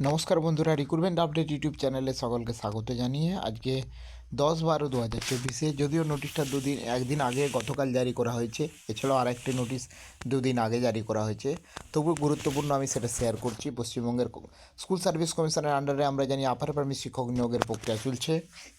নমস্কার বন্ধুরা recruitment update YouTube চ্যানেলে সকলকে স্বাগত জানিয়ে আজকে দশ বারো দু হাজার চব্বিশে যদিও নোটিশটা দুদিন, একদিন আগে গতকাল জারি করা হয়েছে। এছাড়াও আরেকটি নোটিশ দুদিন আগে জারি করা হয়েছে। তবু গুরুত্বপূর্ণ আমি সেটা শেয়ার করছি। পশ্চিমবঙ্গের স্কুল সার্ভিস কমিশনের আন্ডারে আমরা জানি আপার প্রাইমারি শিক্ষক নিয়োগের প্রক্রিয়া চলছে।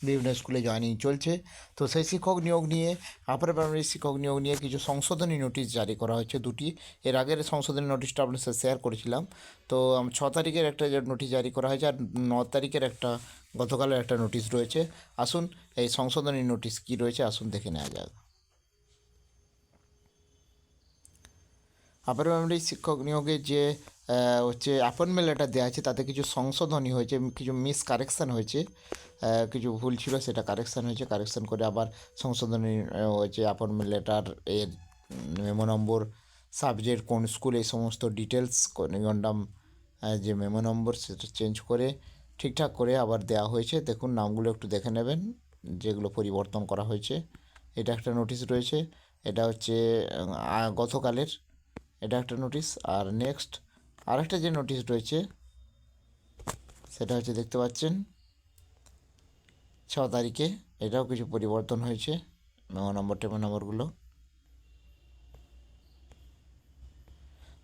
বিভিন্ন স্কুলে জয়েনিং চলছে। তো সেই শিক্ষক নিয়োগ নিয়ে আপার প্রাইমারি শিক্ষক নিয়োগ নিয়ে কিছু সংশোধনী নোটিশ জারি করা হয়েছে দুটি। এর আগের সংশোধনী নোটিশটা আপনার সাথে শেয়ার করেছিলাম। তো ছ তারিখের একটা নোটিশ জারি করা হয়েছে আর ন তারিখের একটা গতকালের একটা নোটিশ রয়েছে। আসুন, এই সংশোধনী নোটিশ কি রয়েছে, আসুন দেখে নেওয়া যাক। আপার প্রাইমারি শিক্ষক নিয়োগে যে হচ্ছে অ্যাপয়েন্টমেন্ট লেটার দেওয়া আছে, তাতে কিছু সংশোধনী হয়েছে, কিছু মিস কারেকশান হয়েছে কিছু ভুল ছিল, সেটা কারেকশান হয়েছে কারেকশান করে আবার সংশোধনী হয়েছে অ্যাপয়েন্টমেন্ট লেটার এর মেমো নম্বর সাবজেক্ট কোন স্কুল এই সমস্ত ডিটেলস নিগন্ডাম যে মেমো নম্বর সেটা চেঞ্জ করে ঠিকঠাক করে আবার দেওয়া হয়েছে। দেখুন, নামগুলো একটু দেখে নেবেন, যেগুলো পরিবর্তন করা হয়েছে। এটা একটা নোটিশ রয়েছে, এটা হচ্ছে গতকালের, এটা একটা নোটিশ আর নেক্সট আরেকটা যে নোটিশ রয়েছে, সেটা হচ্ছে দেখতে পাচ্ছেন, ছ তারিখে এটাও কিছু পরিবর্তন হয়েছে, মেমো নম্বর, টেমো নম্বরগুলো।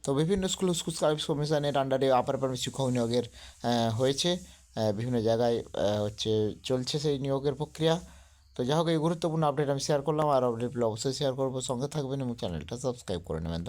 তো বিভিন্ন স্কুল স্কুল সার্ভিস কমিশনের আন্ডারে আপার প্রাইমারি শিক্ষক নিয়োগের হয়েছে। বিভিন্ন জায়গায় হচ্ছে চলছে সেই নিয়োগের প্রক্রিয়া। তো যাই হোক, এই গুরুত্বপূর্ণ আপডেট আমি শেয়ার করলাম, আর আপডেটগুলো অবশ্যই শেয়ার করব। সঙ্গে থাকবেন এবং চ্যানেলটা সাবস্ক্রাইব করে নেবেন।